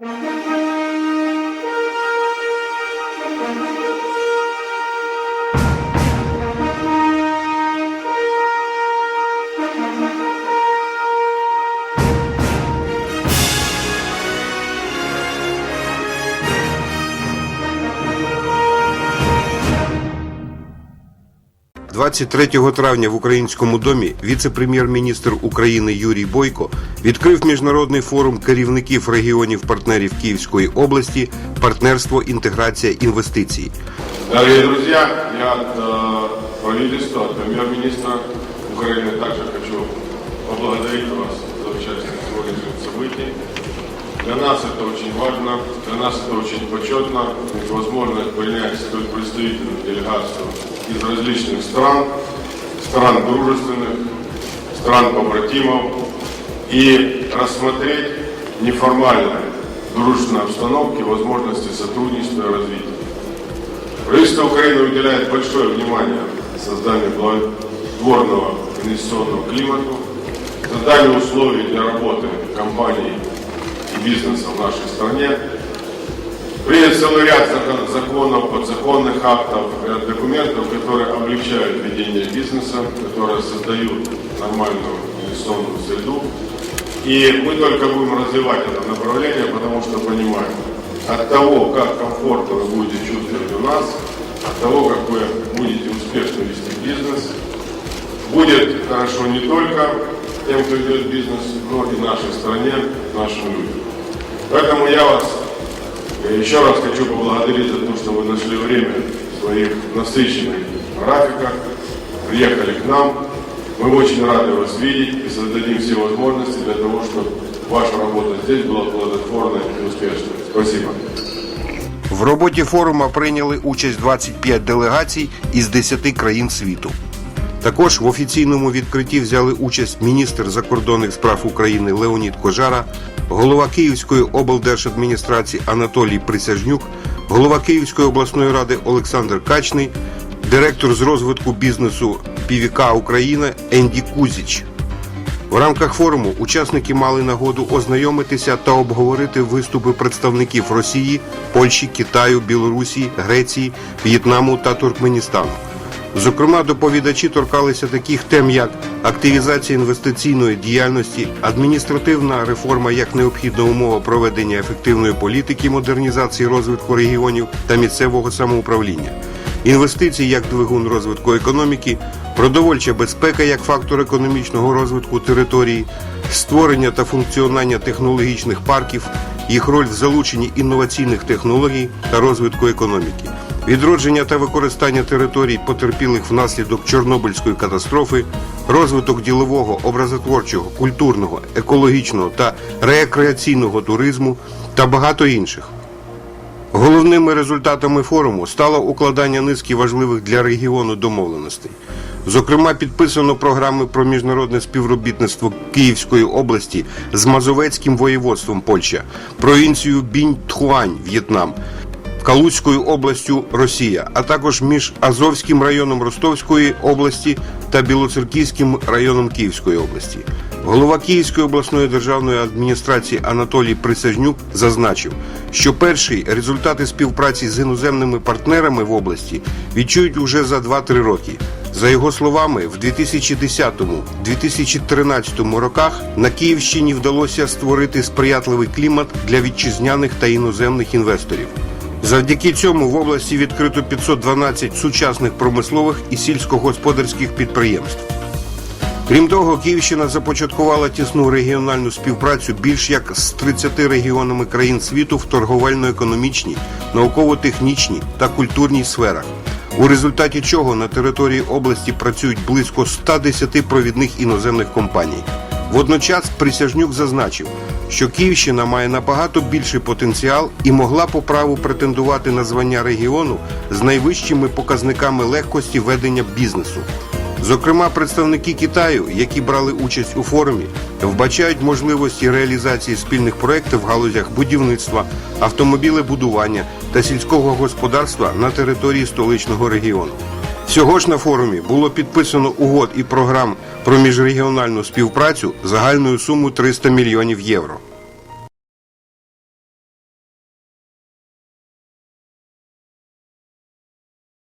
Mm-hmm. – 23 травня в Українському домі віце-прем'єр-міністр України Юрій Бойко відкрив міжнародний форум керівників регіонів партнерів Київської області Партнерство, інтеграція, інвестиції. Дорогие друзья, я от э, правительства, от премьер-министра Украины также хочу поблагодарить вас за участие в сегодняшнем событии. Для нас это очень важно, для нас это очень почетно, возможность принять столь представительную делегацию из различных стран, стран дружественных, стран побратимов и рассмотреть неформальной дружественной обстановке возможности сотрудничества и развития. Правительство Украины уделяет большое внимание созданию благотворного инвестиционного климата, созданию условий для работы компаний бизнеса в нашей стране. Принят целый ряд закон- законов, подзаконных актов, ряд документов, которые облегчают ведение бизнеса, которые создают нормальную инвестиционную среду. И мы только будем развивать это направление, потому что понимаем, от того, как комфортно вы будете чувствовать у нас, от того, как вы будете успешно вести бизнес, будет хорошо не только тем, кто ведет бизнес, но и нашей стране, нашим людям. Поэтому я вас э, еще раз хочу поблагодарить за то, что вы нашли время в своих насыщенных графиках, приехали к нам. Мы очень рады вас видеть и создадим все возможности для того, чтобы ваша работа здесь была плодотворной и успешной. Спасибо. В роботі форума прийняли участь 25 делегацій із 10 країн світу. Також в офіційному відкритті взяли участь міністр закордонних справ України Леонід Кожара, голова Київської облдержадміністрації Анатолій Присяжнюк, голова Київської обласної ради Олександр Качний, директор з розвитку бізнесу ПВК Україна Енді Кузіч. В рамках форуму учасники мали нагоду ознайомитися та обговорити виступи представників Росії, Польщі, Китаю, Білорусі, Греції, В'єтнаму та Туркменістану. Зокрема, доповідачі торкалися таких тем, як активізація інвестиційної діяльності, адміністративна реформа як необхідна умова проведення ефективної політики модернізації розвитку регіонів та місцевого самоуправління, інвестиції як двигун розвитку економіки, продовольча безпека як фактор економічного розвитку території, створення та функціонування технологічних парків, їх роль в залученні інноваційних технологій та розвитку економіки, відродження та використання територій, потерпілих внаслідок Чорнобильської катастрофи, розвиток ділового, образотворчого, культурного, екологічного та рекреаційного туризму та багато інших. Головними результатами форуму стало укладання низки важливих для регіону домовленостей. Зокрема, підписано програми про міжнародне співробітництво Київської області з Мазовецьким воєводством Польща, провінцією Бінь-Тхуань, В'єтнам, Калузькою областю Росія, а також між Азовським районом Ростовської області та Білоцерківським районом Київської області. Голова Київської обласної державної адміністрації Анатолій Присяжнюк зазначив, що перші результати співпраці з іноземними партнерами в області відчують уже за 2-3 роки. За його словами, в 2010-2013 роках на Київщині вдалося створити сприятливий клімат для вітчизняних та іноземних інвесторів. Завдяки цьому в області відкрито 512 сучасних промислових і сільськогосподарських підприємств. Крім того, Київщина започаткувала тісну регіональну співпрацю більш як з 30 регіонами країн світу в торговельно-економічній, науково-технічній та культурній сферах, у результаті чого на території області працюють близько 110 провідних іноземних компаній. Водночас Присяжнюк зазначив, що Київщина має набагато більший потенціал і могла по праву претендувати на звання регіону з найвищими показниками легкості ведення бізнесу. Зокрема, представники Китаю, які брали участь у форумі, вбачають можливості реалізації спільних проєктів в галузях будівництва, автомобілебудування та сільського господарства на території столичного регіону. Всього ж на форумі було підписано угод і програм про міжрегіональну співпрацю загальною сумою 300 мільйонів євро.